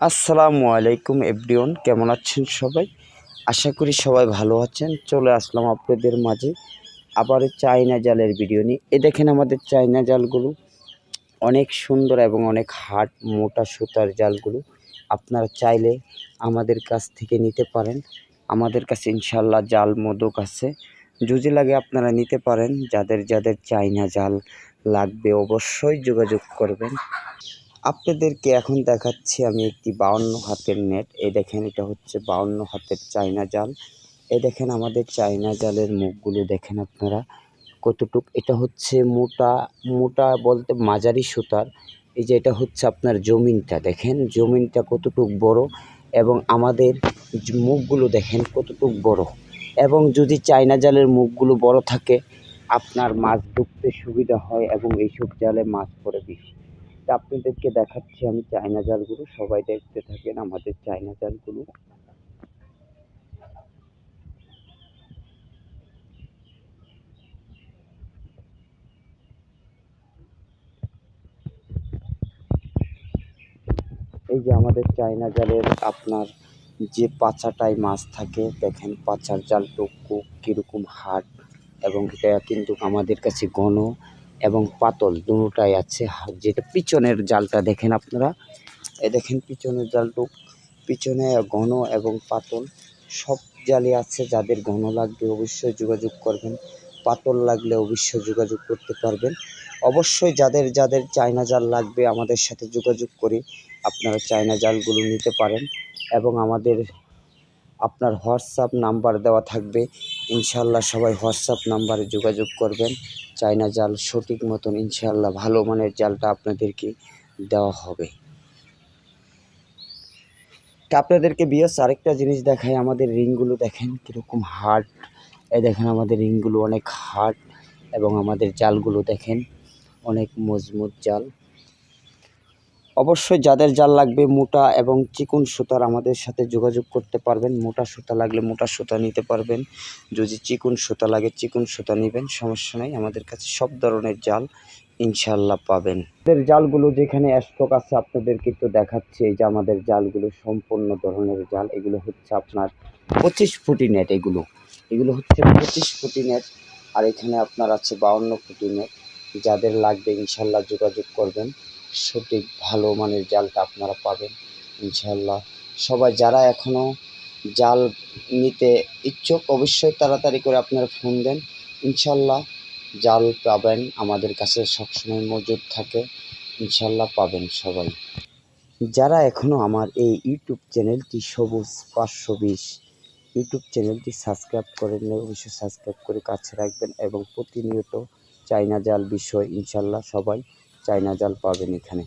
আসসালামু আলাইকুম এভরিওন কেমন আছেন সবাই? আশা করি সবাই ভালো আছেন। চলে আসলাম আপনাদের মাঝে আবার চাইনা জালের ভিডিও নিয়ে। এ দেখেন আমাদের চাইনা জালগুলো, অনেক সুন্দর এবং অনেক হার্ড, মোটা সুতার জালগুলো। আপনারা চাইলে আমাদের কাছ থেকে নিতে পারেন। আমাদের কাছে ইনশাল্লাহ জাল মোদক আছে। যদি লাগে আপনারা নিতে পারেন। যাদের যাদের চাইনা জাল লাগবে অবশ্যই যোগাযোগ করবেন। আপনাদেরকে এখন দেখাচ্ছি আমি একটি বাউন্ন হাতের নেট। এই দেখেন, এটা হচ্ছে বাউন্ন হাতের চাইনা জাল। এই দেখেন, আমাদের চাইনা জালের মুখগুলো দেখেন আপনারা কতটুক। এটা হচ্ছে মোটা মোটা বলতে মাঝারি সুতার। এই যে এটা হচ্ছে আপনার জমিনটা, দেখেন, জমিনটা কতটুক বড় এবং আমাদের মুখগুলো দেখেন কতটুক বড়। এবং যদি চাইনা জালের মুখগুলো বড় থাকে, আপনার মাছ ঢুকতে সুবিধা হয় এবং এইসব জালে মাছ পড়ে বেশি। তা আপনাদেরকে দেখাচ্ছি, আমি চায়না জালগুলো, সবাই দেখতে থাকেন, আমাদের চায়না জালগুলো। এই যে আমাদের চায়না জালের আপনার যে পাচাটায় মাছ থাকে, দেখেন পাচার জাল জালটুকু কীরকম হার্ড এবং এটা কিন্তু আমাদের কাছে ঘন। এবং পাতল দুটাই আছে। যেটা পিছনের জালটা দেখেন আপনারা এ দেখেন পিছনের জালটুক। পিছনে ঘন এবং পাতল, সব জালই আছে যাদের ঘন লাগবে অবশ্যই যোগাযোগ করবেন। পাতল লাগলে অবশ্যই যোগাযোগ করতে পারবেন। অবশ্যই যাদের যাদের চায়না জাল লাগবে আমাদের সাথে যোগাযোগ করে আপনারা চায়না জালগুলো নিতে পারেন এবং আমাদের, আপনার হোয়াটসঅ্যাপ নাম্বার দেওয়া থাকবে। ইনশাল্লাহ সবাই হোয়াটসঅ্যাপ নাম্বারে যোগাযোগ করবেন। চায়না জাল সঠিক মতন ইনশাল্লাহ ভালো মানের জালটা আপনাদেরকে দেওয়া হবে। তা আপনাদেরকে বিয়াস আরেকটা জিনিস দেখায় আমাদের রিংগুলো দেখেন কীরকম হার্ড। এ দেখেন আমাদের রিংগুলো অনেক হার্ড এবং আমাদের জালগুলো দেখেন অনেক মজবুত জাল। অবশ্যই যাদের জাল লাগবে মোটা এবং চিকন সুতার আমাদের সাথে যোগাযোগ করতে পারবেন। মোটা সুতা লাগলে মোটা সুতা নিতে পারবেন। যদি চিকন সুতা লাগে চিকন সুতা নেবেন, সমস্যা নেই। আমাদের কাছে সব ধরনের জাল ইনশাল্লাহ পাবেন। আমাদের জালগুলো যেখানে স্টক আছে, আপনাদেরকে একটু দেখাচ্ছি। এই যে আমাদের জালগুলো সম্পূর্ণ ধরনের জাল। এগুলো হচ্ছে আপনার পঁচিশ ফুটি নেট এগুলো। এগুলো হচ্ছে পঁচিশ ফুটি নেট আর এখানে আপনার আছে বাউন্ন ফুটি নেট যাদের লাগবে ইনশাল্লাহ যোগাযোগ করবেন। সঠিক ভালো মানের জালটা আপনারা পাবেন ইনশাল্লাহ সবাই যারা এখনও জাল নিতে ইচ্ছুক, অবশ্যই তাড়াতাড়ি করে আপনারা ফোন দেন। ইনশাল্লাহ জাল পাবেন, আমাদের কাছে সবসময় মজুদ থাকে ইনশাল্লাহ পাবেন সবাই। যারা এখনও আমার এই ইউটিউব চ্যানেলটি সবুজ পাঁচশো বিশ ইউটিউব চ্যানেলটি সাবস্ক্রাইব করেন অবশ্যই সাবস্ক্রাইব করে কাছে রাখবেন এবং প্রতিনিয়ত চাইনা জাল বিষয় ইনশাল্লাহ সবাই চাইনা জাল পাবেন এখানে।